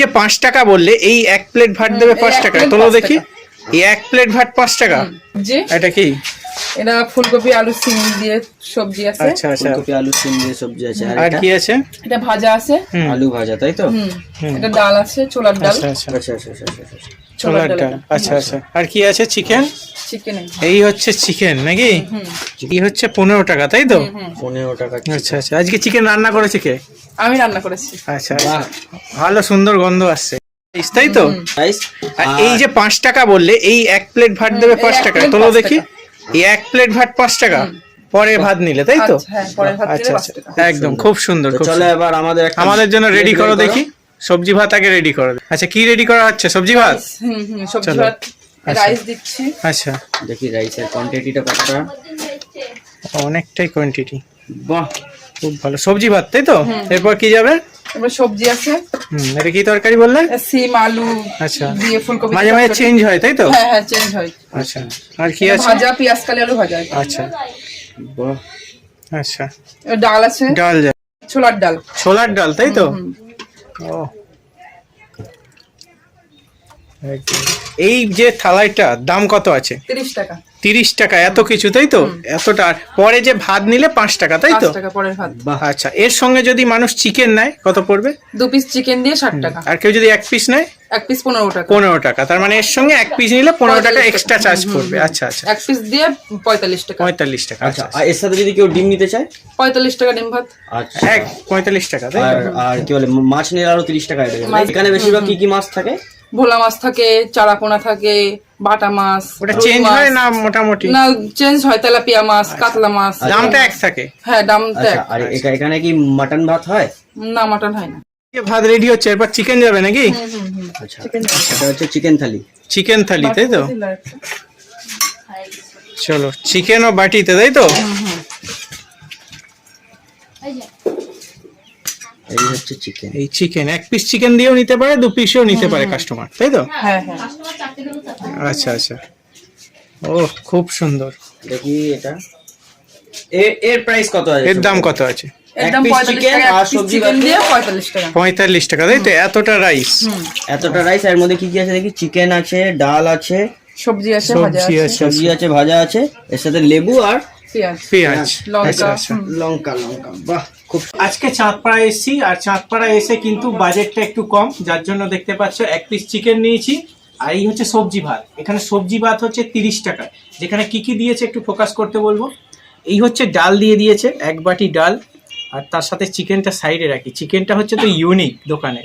যে পাঁচ টাকা বললে এই এক প্লেট ভাত দেবে পাঁচ টাকা। তোমরা তোলো দেখি। এই এক প্লেট ভাত পাঁচ টাকা। এটা কি? এটা ফুলকপি আলু সিম দিয়ে সবজি আছে। আচ্ছা আচ্ছা। ফুলকপি আলু সিম দিয়ে সবজি আছে। আর কি আছে? এটা ভাজা আছে। আলু ভাজা তাই তো? হুম। এটা ডাল আছে ছোলার ডাল। আচ্ছা আচ্ছা। আচ্ছা আচ্ছা আচ্ছা আচ্ছা। ছোলার ডাল। আচ্ছা আচ্ছা। আর কি আছে চিকেন? চিকেন এই হচ্ছে চিকেন নাকি? হুম এই হচ্ছে পনেরো টাকা তাই তো? পনেরো টাকা আচ্ছা আচ্ছা। আজকে চিকেন রান্না করেছে কে? আমি রান্না করেছি। আচ্ছা বাহ। ভালো সুন্দর গন্ধ আসছে। তাই তো? রাইস আর এই যে পাঁচ টাকা বললে এই এক প্লেট ভাত দেবে পাঁচ টাকা তোলো দেখি। এক প্লেট ভাত পাঁচ টাকা। পরে ভাত নিলে তাই তো? আচ্ছা, হ্যাঁ আচ্ছা আচ্ছা। একদম খুব সুন্দর চলো। এবার আমাদের আমাদের জন্য রেডি করো দেখি। সবজি ভাত আগে রেডি করো। আচ্ছা কি রেডি করা হচ্ছে? সবজি ভাত? হুম হুম সবজি চলো। ভাত। রাইস দিচ্ছি। আচ্ছা। দেখি রাইসের কোয়ান্টিটিটা কতটা? অনেকটাই কোয়ান্টিটি বাহ। খুব ভালো। সবজি ভাত তাই তো? এরপর কি যাবে? এবার সবজি আছে। হুম এটা কি তরকারি বললে? সিম আলু আচ্ছা। দিয়ে ফুলকপি মাঝে মাঝে চেঞ্জ হয় তাই তো? হ্যাঁ হ্যাঁ চেঞ্জ হয়। আচ্ছা। আর কি আছে? ভাজা পেঁয়াজ কালি আলু ভাজা। আচ্ছা। বাহ। আচ্ছা। ডাল আছে। ডাল ছোলার ডাল। ছোলার ডাল তাই তো। ও। এই যে থালাইটা দাম কত আছে? তিরিশ টাকা। তিরিশ টাকা এত কিছু তাই তো? এতটা পরে যে ভাত নিলে পাঁচ টাকা তাই তো? টাকা পরের ভাত। বাহ। আচ্ছা এর সঙ্গে যদি মানুষ চিকেন নেয় কত পড়বে? দু পিস চিকেন দিয়ে ষাট টাকা। আর কেউ যদি এক পিস নেয়? এক পিস পনেরো টাকা। পনেরো টাকা তার মানে এর সঙ্গে এক পিস নিলে পনেরো টাকা এক্সট্রা চার্জ পড়বে। আচ্ছা আচ্ছা। এক পিস দিয়ে পঁয়তাল্লিশ টাকা। পঁয়তাল্লিশ টাকা আচ্ছা আচ্ছা আর এর সাথে যদি কেউ ডিম নিতে চায়? পঁয়তাল্লিশ টাকা ডিম ভাত। আচ্ছা। এক পঁয়তাল্লিশ টাকা তাই আর কি বলে মাছ নিলে আরও তিরিশ টাকা এখানে বেশিরভাগ কি কি মাছ থাকে? ভোলা মাছ থাকে চারাপোনা থাকে বাটা মাছ ওটা চেঞ্জ হয় না মোটামুটি? না চেঞ্জ হয় তেলাপিয়া মাছ কাতলা মাছ। দামটা এক থাকে। হ্যাঁ দাম তো আচ্ছা এক। আর এখা- এখানে কি মাটন ভাত হয়? না মাটন হয় না। ভাত রেডি হচ্ছে এরপর চিকেন যাবে নাকি। আচ্ছা এটা হচ্ছে চিকেন থালি চিকেন থালি তাই তো? চলো চিকেন ও বাটিতে তাই তো? এই হচ্ছে চিকেন এই চিকেন এক পিস চিকেন দিয়েও নিতে পারে দু পিসও নিতে পারে কাস্টমার তাই তো? হ্যাঁ হ্যাঁ। আচ্ছা আচ্ছা। ও খুব সুন্দর। দেখি এটা। এর এর প্রাইস কত আছে? এর দাম কত আছে? পঁয়তাল্লিশ টাকা এক পিস চিকেন বাদ পঁয়তাল্লিশ টাকা। তাই তো? এতটা রাইস এতটা রাইস এর মধ্যে কি কি আছে দেখি? চিকেন আছে ডাল আছে। সবজি আছে সবজি আছে। আছে সবজি আছে ভাজা আছে। এর সাথে লেবু আর পেঁয়াজ। পেঁয়াজ। লঙ্কা। আচ্ছা আচ্ছা। লঙ্কা লঙ্কা। বাহ। খুব আজকে চাঁদপাড়া এসেছি, আর চাঁদপাড়া এসে কিন্তু বাজেটটা একটু কম, যার জন্য দেখতে পাচ্ছ এক পিস চিকেন নিয়েছি, আর এই হচ্ছে সবজি ভাত। এখানে সবজি ভাত হচ্ছে তিরিশ টাকা। যেখানে কি কি দিয়েছে একটু ফোকাস করতে বলব? এই হচ্ছে ডাল দিয়ে দিয়েছে, এক বাটি ডাল, আর তার সাথে চিকেনটা সাইডে রাখি। চিকেনটা হচ্ছে তো ইউনিক দোকানে।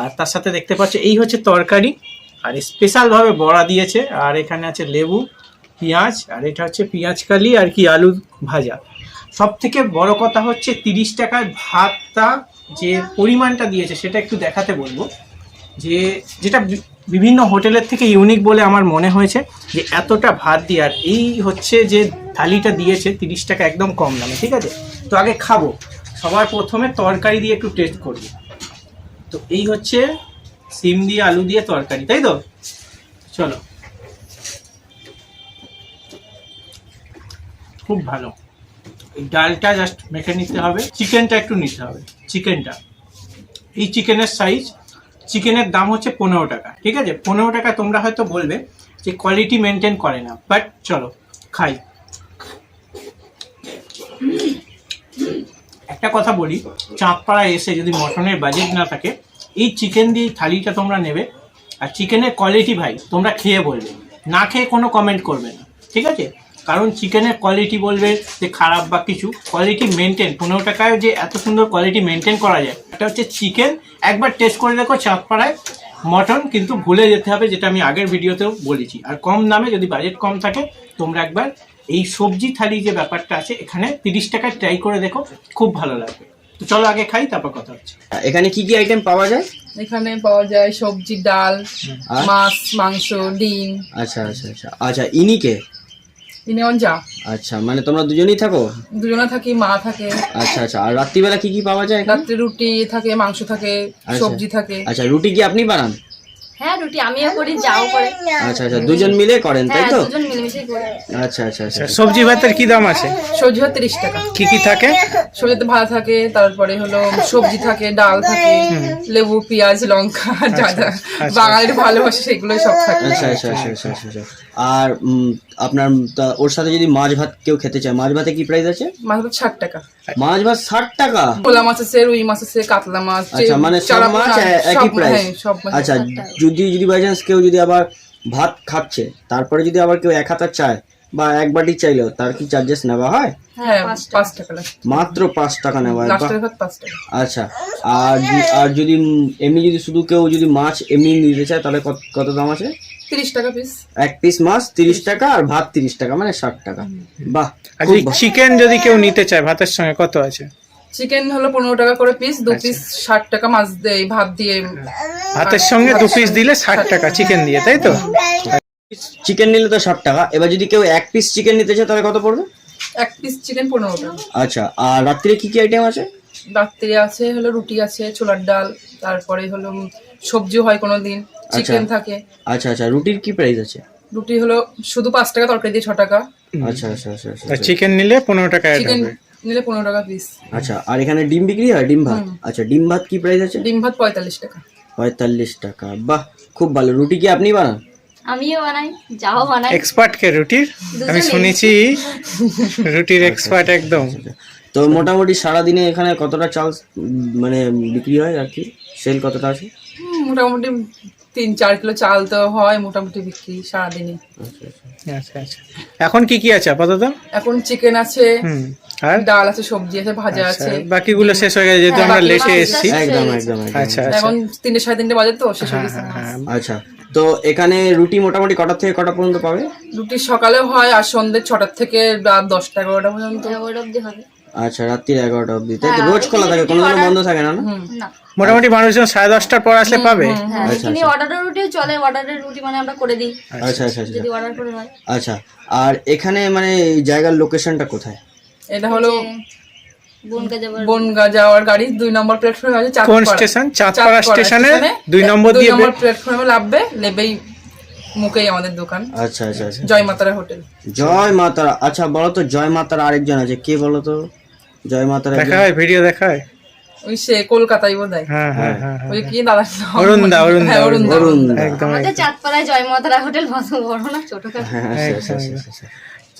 আর তার সাথে দেখতে পাচ্ছ, এই হচ্ছে তরকারি, আর স্পেশালভাবে বড়া দিয়েছে, আর এখানে আছে লেবু, পেঁয়াজ, আর এটা হচ্ছে পেঁয়াজ কালি, আর কি আলু ভাজা। সব থেকে বড় কথা হচ্ছে তিরিশ টাকায় ভাতটা যে পরিমাণটা দিয়েছে, সেটা একটু দেখাতে বলব। যে যেটা বিভিন্ন হোটেলের থেকে ইউনিক বলে আমার মনে হয়েছে, যে এতটা ভাত দিয়ে, আর এই হচ্ছে যে থালিটা দিয়েছে, তিরিশ টাকা একদম কম দামে, ঠিক আছে? তো আগে খাব। সবার প্রথমে তরকারি দিয়ে একটু টেস্ট করব। তো এই হচ্ছে সিম দিয়ে আলু দিয়ে তরকারি, তাই তো? চলো। খুব ভালো। এই ডালটা জাস্ট মেখে নিতে হবে। চিকেনটা একটু নিতে হবে, চিকেনটা। এই চিকেনের সাইজ চিকেনের দাম হচ্ছে পনেরো টাকা, ঠিক আছে? পনেরো টাকা তোমরা হয়তো বলবে যে কোয়ালিটি মেনটেন করে না বাট চলো, খাই। একটা কথা বলি চাঁদপাড়ায় এসে যদি মটনের বাজেট না থাকে, এই চিকেন দিয়ে থালিটা তোমরা নেবে, আর চিকেনের কোয়ালিটি ভাই, তোমরা খেয়ে বলবে। না খেয়ে কোনো কমেন্ট করবে না, ঠিক আছে? কারণ চিকেনের কোয়ালিটি বলবে যে খারাপ বা কিছু কোয়ালিটি মেনটেন পনেরো টাকায় যে এত সুন্দর কোয়ালিটি মেনটেন করা যায়। এটা হচ্ছে চিকেন একবার টেস্ট করে দেখো চাঁদপাড়ায় মটন কিন্তু ভুলে যেতে হবে যেটা আমি আগের ভিডিওতেও বলেছি। আর কম দামে যদি বাজেট কম থাকে তোমরা একবার এই সবজি থালি যে ব্যাপারটা আছে এখানে তিরিশ টাকায় ট্রাই করে দেখো খুব ভালো লাগবে। তো চলো আগে খাই তারপর কথা হচ্ছে। এখানে কি কি আইটেম পাওয়া যায়? এখানে পাওয়া যায় সবজি ডাল মাছ মাংস ডিম। আচ্ছা আচ্ছা আচ্ছা। আচ্ছা ইনিকে ইনেওয়ান যা আচ্ছা মানে তোমরা দুজনেই থাকো দুজনে থাকি মা থাকে আচ্ছা আচ্ছা আর রাত্রিবেলা কি কি পাওয়া যায় এখানে? রাত্রে রুটি থাকে মাংস থাকে আচ্ছা। সবজি থাকে আচ্ছা রুটি কি আপনি বানান হ্যাঁ রুটি আমিও করি যাও করে। আচ্ছা আচ্ছা দুজন মিলে করেন তাই হ্যাঁ তো? দুজন মিলেমিশে করি। আচ্ছা আচ্ছা আচ্ছা। আচ্ছা, সবজি ভাতের কি দাম আছে? সবজি হয় তিরিশ টাকা। কি কি থাকে? সবজিতে ভাত থাকে তারপরে হলো সবজি থাকে ডাল থাকে লেবু পেঁয়াজ লঙ্কা যা যা। বাঙালির ভালোবাসে সেগুলোই সব থাকে। আচ্ছা আচ্ছা আচ্ছা আচ্ছা আচ্ছা আচ্ছা। আর উম, আপনার তা ওর সাথে যদি মাছ ভাত কেউ খেতে চায় মাছ ভাতে কি প্রাইস আছে? মাছ হলো ষাট টাকা। মাছ ভাত ষাট টাকা? ভোলা মাছ আছে রুই মাছ আছে কাতলা মাছ আচ্ছা মানে সব মাছ একই প্রাইস হ্যাঁ, সব মাছ আচ্ছা যদি যদি বাই চান্স কেউ যদি আবার ভাত খাচ্ছে তারপরে যদি আবার কেউ এক হাতা চায় বা এক বাটি চাইলো তার কি চার্জেস নেওয়া হয়? হ্যাঁ মাত্র পাঁচ টাকা নেওয়া হয় আচ্ছা আর আর যদি এমনি যদি শুধু কেউ যদি মাছ এমনি নিতে চায় তাহলে কত কত দাম আছে? তিরিশ টাকা পিস এক পিস মাছ তিরিশ টাকা আর ভাত তিরিশ টাকা মানে ষাট টাকা। বাহ চিকেন যদি কেউ নিতে চায় ভাতের সঙ্গে কত আছে? চিকেন হলো পনেরো টাকা করে পিস দু পিস ষাট টাকা মাছ দিয়ে ভাত দিয়ে। ভাতের সঙ্গে দু পিস দিলে ষাট টাকা চিকেন দিয়ে তাই তো? চিকেন নিলে তো ষাট টাকা। এবার যদি কেউ এক পিস চিকেন নিতে চায় তাহলে কত পড়বে? এক পিস চিকেন পনেরো টাকা। আচ্ছা আর রাত্রিরে কি কি আইটেম আছে? রাত্রে আছে হলো রুটি আছে ছোলার ডাল তারপরে হলো সবজি হয় কোনো দিন চিকেন থাকে। আচ্ছা আচ্ছা রুটির কি প্রাইস আছে? রুটি হলো শুধু পাঁচ টাকা তরকারি দিয়ে ছ টাকা। আচ্ছা আচ্ছা আচ্ছা আচ্ছা। চিকেন নিলে পনেরো টাকা চিকেন নিলে পনেরো টাকা পিস আচ্ছা আর এখানে ডিম বিক্রি হয়? ডিম ভাত? আচ্ছা ডিম ভাত কি প্রাইস আছে? ডিম ভাত পঁয়তাল্লিশ টাকা। পঁয়তাল্লিশ টাকা। বাহ খুব ভালো। রুটি কি আপনি বানান? আমিও বানাই যাও বানাই। এক্সপার্ট কে রুটির আমি শুনেছি রুটির এক্সপার্ট একদম। তো মোটামুটি সারাদিনে এখানে কতটা চাল মানে বিক্রি হয় আর কি? সেল কতটা আছে? মোটামুটি তিন চার কিলো চাল তো হয় মোটামুটি বিক্রি সারাদিনে। আচ্ছা আচ্ছা। এখন কি কি আছে আপাতত? এখন চিকেন আছে আর? ডাল আছে সবজি আছে ভাজা আচ্ছা, আছে। বাকিগুলো শেষ হয়ে গেছে যেহেতু আমরা লেটে এসেছি। একদম একদম আচ্ছা আচ্ছা। এখন তিনটে সাড়ে তিনটে বাজে তো শেষ হয়ে গেছে। হ্যাঁ আচ্ছা তো এখানে রুটি মোটামুটি কটা থেকে কটা পর্যন্ত পাবে? রুটি সকালেও হয় আর সন্ধ্যে ছটার থেকে রাত দশটা এগারোটা পর্যন্ত। এগারোটা অবধি হবে। আচ্ছা রাত্রির এগারোটা অবধি। তাই তো রোজ খোলা থাকে কোনোদিনও বন্ধ থাকে না না? মোটামুটি মানুষজন সাড়ে দশটার পর আসলে পাবে। হ্যাঁ এখানে অর্ডারের রুটিও চলে অর্ডারের রুটি মানে আমরা করে দিই। আচ্ছা আচ্ছা আচ্ছা যদি অর্ডার করে হয়। আচ্ছা আর এখানে মানে এই জায়গার লোকেশনটা কোথায়? এটা হলো বোনকে যাবার বনগা যাওয়ার গাড়ি দুই নম্বর প্ল্যাটফর্মে আছে কোন স্টেশন চাঁদপাড়া স্টেশনে স্টেশনে দুই নম্বর দুই দিয়ে নম্বর প্ল্যাটফর্মে লাভবে লেবেই মুখেই আমাদের দোকান। আচ্ছা আচ্ছা আচ্ছা। জয় মাতারা হোটেল। জয় মাতারা আচ্ছা বলো তো জয় মাতারা আরেকজন আছে কে বলো তো? জয় মাতার দেখা হয় ভিডিও দেখায়। ওই সে কলকাতায় বোধ হয় হ্যাঁ হ্যাঁ হ্যাঁ ওই কি দাদা অরুণ অরুণদা, অরুণদা, দা অরুণদা। দা একদম আমাদের চাঁদপাড়ায় জয় মাতারা হোটেল বড় বড় না ছোটখাটো।